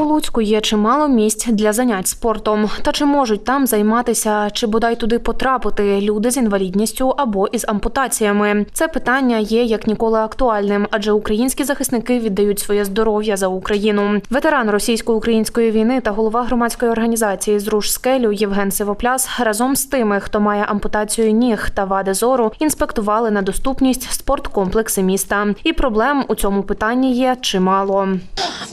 У Луцьку є чимало місць для занять спортом. Та чи можуть там займатися, чи бодай туди потрапити люди з інвалідністю або із ампутаціями? Це питання є як ніколи актуальним, адже українські захисники віддають своє здоров'я за Україну. Ветеран російсько-української війни та голова громадської організації Зруш скелю Євген Сивопляс разом з тими, хто має ампутацію ніг та вади зору, інспектували на доступність спорткомплекси міста. І проблем у цьому питанні є чимало.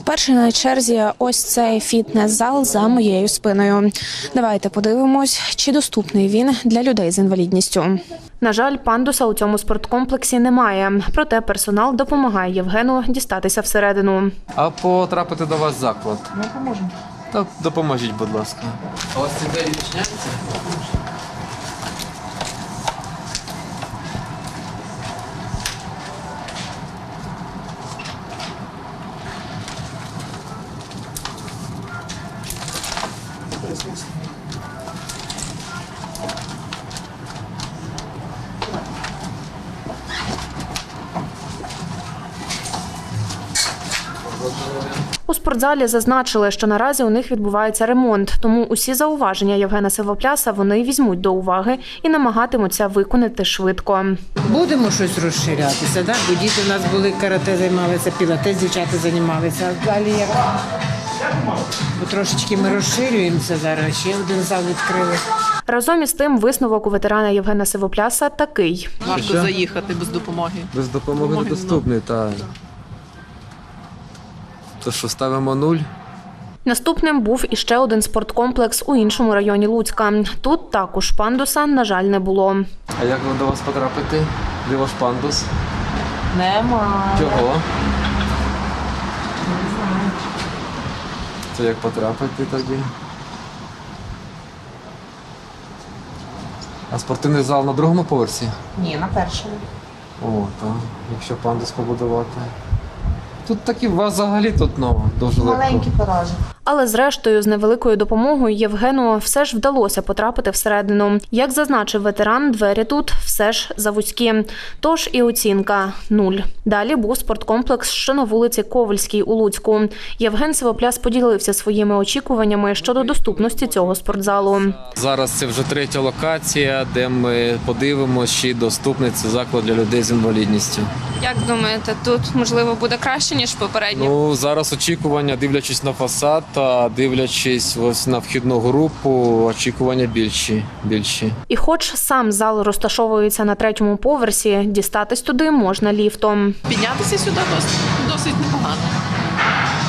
Перший на черзі ось цей фітнес-зал за моєю спиною. Давайте подивимось, чи доступний він для людей з інвалідністю. На жаль, пандуса у цьому спорткомплексі немає. Проте персонал допомагає Євгену дістатися всередину. А потрапити до вас в заклад? Ми поможемо. Так, допоможіть, будь ласка. А у вас ці двері відчиняються? У спортзалі зазначили, що наразі у них відбувається ремонт, тому усі зауваження Євгена Сивопляса вони візьмуть до уваги і намагатимуться виконати швидко. Будемо щось розширятися, да? бо діти у нас були карате займалися, пілатес дівчата займалися. А далі як трошечки ми розширюємося зараз. Ще один зал відкрили. Разом із тим, висновок у ветерана Євгена Сивопляса такий. Важко Що? заїхати без допомоги. Без допомоги Допомоги недоступний, так. То що, ставимо нуль? Наступним був іще один спорткомплекс у іншому районі Луцька. Тут також пандуса, на жаль, не було. А як до вас потрапити? Де ваш пандус? Нема. Чого? Це як потрапити тоді? А спортивний зал на другому поверсі? Ні, на першому. О, так. Якщо пандус побудувати. Тут такі вас взагалі тут ну, дуже легко. пораження. Але зрештою, з невеликою допомогою Євгену все ж вдалося потрапити всередину. Як зазначив ветеран, двері тут все ж завузькі. Тож і оцінка нуль. Далі був спорткомплекс, що на вулиці Ковальській у Луцьку. Євген Сивопляс поділився своїми очікуваннями щодо доступності цього спортзалу. Зараз це вже третя локація, де ми подивимося, чи доступний це заклад для людей з інвалідністю. Як думаєте, тут можливо буде краще ніж попередньо? Ну зараз очікування, дивлячись на фасад та дивлячись ось на вхідну групу, очікування більші. більші. І, хоч сам зал розташовується на третьому поверсі, дістатись туди можна ліфтом. Піднятися сюди досить, досить непогано.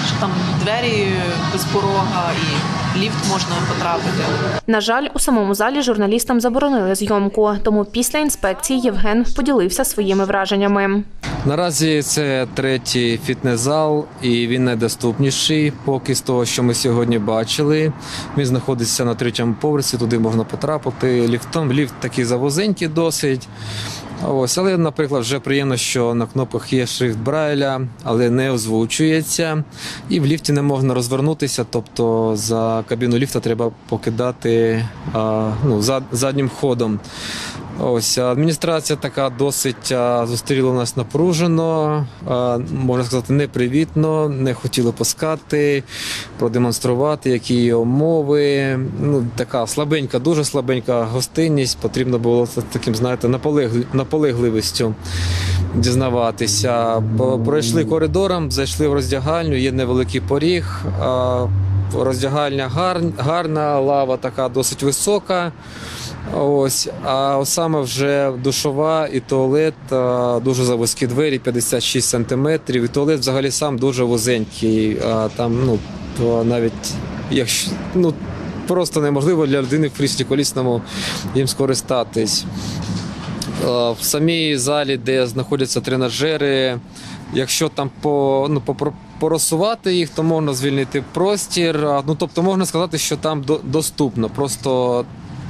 Що там двері без порога і ліфт можна потрапити. На жаль, у самому залі журналістам заборонили зйомку, тому після інспекції Євген поділився своїми враженнями. Наразі це третій фітнес-зал, і він найдоступніший. Поки з того, що ми сьогодні бачили. Він знаходиться на третьому поверсі, туди можна потрапити ліфтом. Ліфт такий завозенький досить. Ось, але, наприклад, вже приємно, що на кнопках є шрифт Брайля, але не озвучується. І в ліфті не можна розвернутися, тобто за кабіну ліфта треба покидати а, ну, зад, заднім ходом. Ось адміністрація така досить зустріла нас напружено, можна сказати, непривітно, не хотіли пускати, продемонструвати, які є умови. Ну, така слабенька, дуже слабенька гостинність. Потрібно було таким, знаєте, наполегли- наполегливістю дізнаватися. Пройшли коридором, зайшли в роздягальню, є невеликий поріг. Роздягальня гарна, лава така досить висока. Ось, а саме вже душова і туалет дуже завузькі двері, 56 сантиметрів. І туалет взагалі сам дуже вузенький. А, там, ну, то навіть якщо ну, просто неможливо для людини в кріслі колісному їм скористатись. В самій залі, де знаходяться тренажери, якщо там по, ну, попро- поросувати їх, то можна звільнити простір. Ну, тобто можна сказати, що там до- доступно. Просто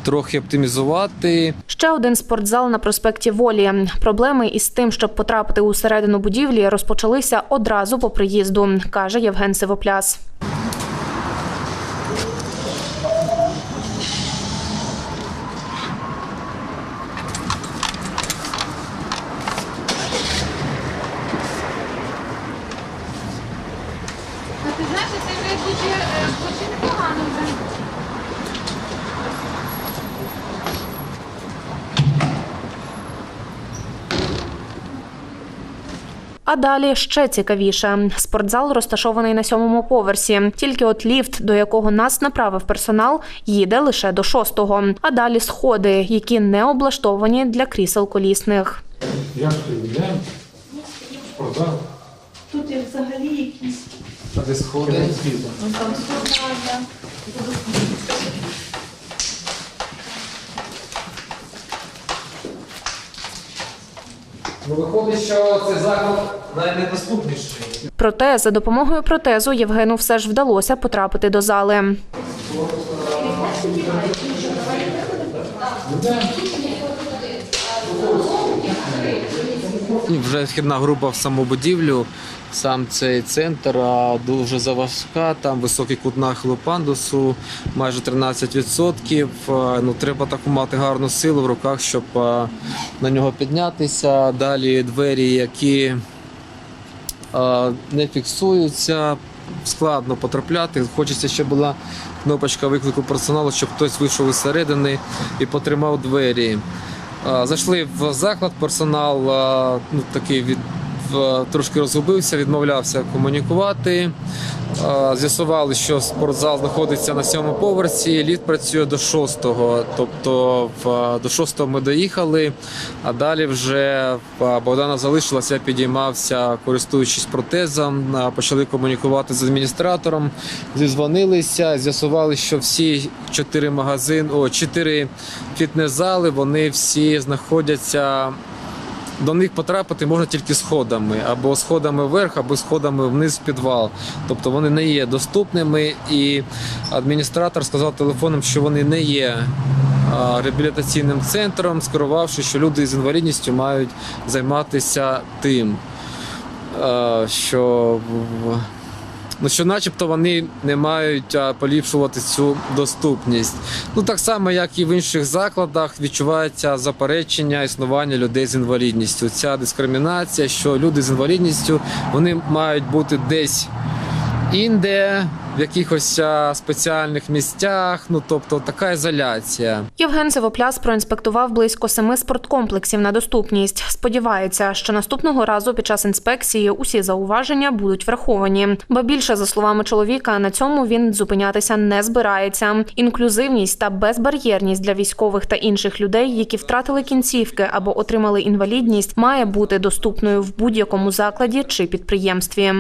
трохи оптимізувати. Ще один спортзал на проспекті Волі. Проблеми із тим, щоб потрапити у середину будівлі, розпочалися одразу по приїзду, каже Євген Сивопляс. А далі ще цікавіше. Спортзал розташований на сьомому поверсі. Тільки от ліфт, до якого нас направив персонал, їде лише до шостого. А далі сходи, які не облаштовані для крісел колісних. Як ти? Спортзал? Тут взагалі якісь А де сходи? там сходи. Ну, виходить, що цей заклад найнедоступніший. Проте за допомогою протезу Євгену все ж вдалося потрапити до зали. Вже східна група в саму будівлю. Сам цей центр дуже заважка, там високий кут нахилу пандусу, майже 13%. Ну, треба таку мати гарну силу в руках, щоб на нього піднятися. Далі двері, які не фіксуються, складно потрапляти. Хочеться, щоб була кнопочка виклику персоналу, щоб хтось вийшов із і потримав двері. Зайшли в заклад, персонал ну, такий від, трошки розгубився, відмовлявся комунікувати. З'ясували, що спортзал знаходиться на сьомому поверсі, ліфт працює до шостого. Тобто в- до шостого ми доїхали, а далі вже Богдана залишилася, підіймався, користуючись протезом. Почали комунікувати з адміністратором, зізвонилися, з'ясували, що всі чотири магазини, о, чотири фітнес-зали, вони всі знаходяться. До них потрапити можна тільки сходами, або сходами вверх, або сходами вниз в підвал. Тобто вони не є доступними, і адміністратор сказав телефоном, що вони не є реабілітаційним центром, скерувавши, що люди з інвалідністю мають займатися тим, що Ну, що начебто вони не мають поліпшувати цю доступність. Ну так само, як і в інших закладах, відчувається заперечення існування людей з інвалідністю. Ця дискримінація, що люди з інвалідністю вони мають бути десь інде, в якихось спеціальних місцях. Ну тобто така ізоляція. Євген Сивопляс проінспектував близько семи спорткомплексів на доступність. Сподівається, що наступного разу під час інспекції усі зауваження будуть враховані. Ба більше, за словами чоловіка, на цьому він зупинятися не збирається. Інклюзивність та безбар'єрність для військових та інших людей, які втратили кінцівки або отримали інвалідність, має бути доступною в будь-якому закладі чи підприємстві.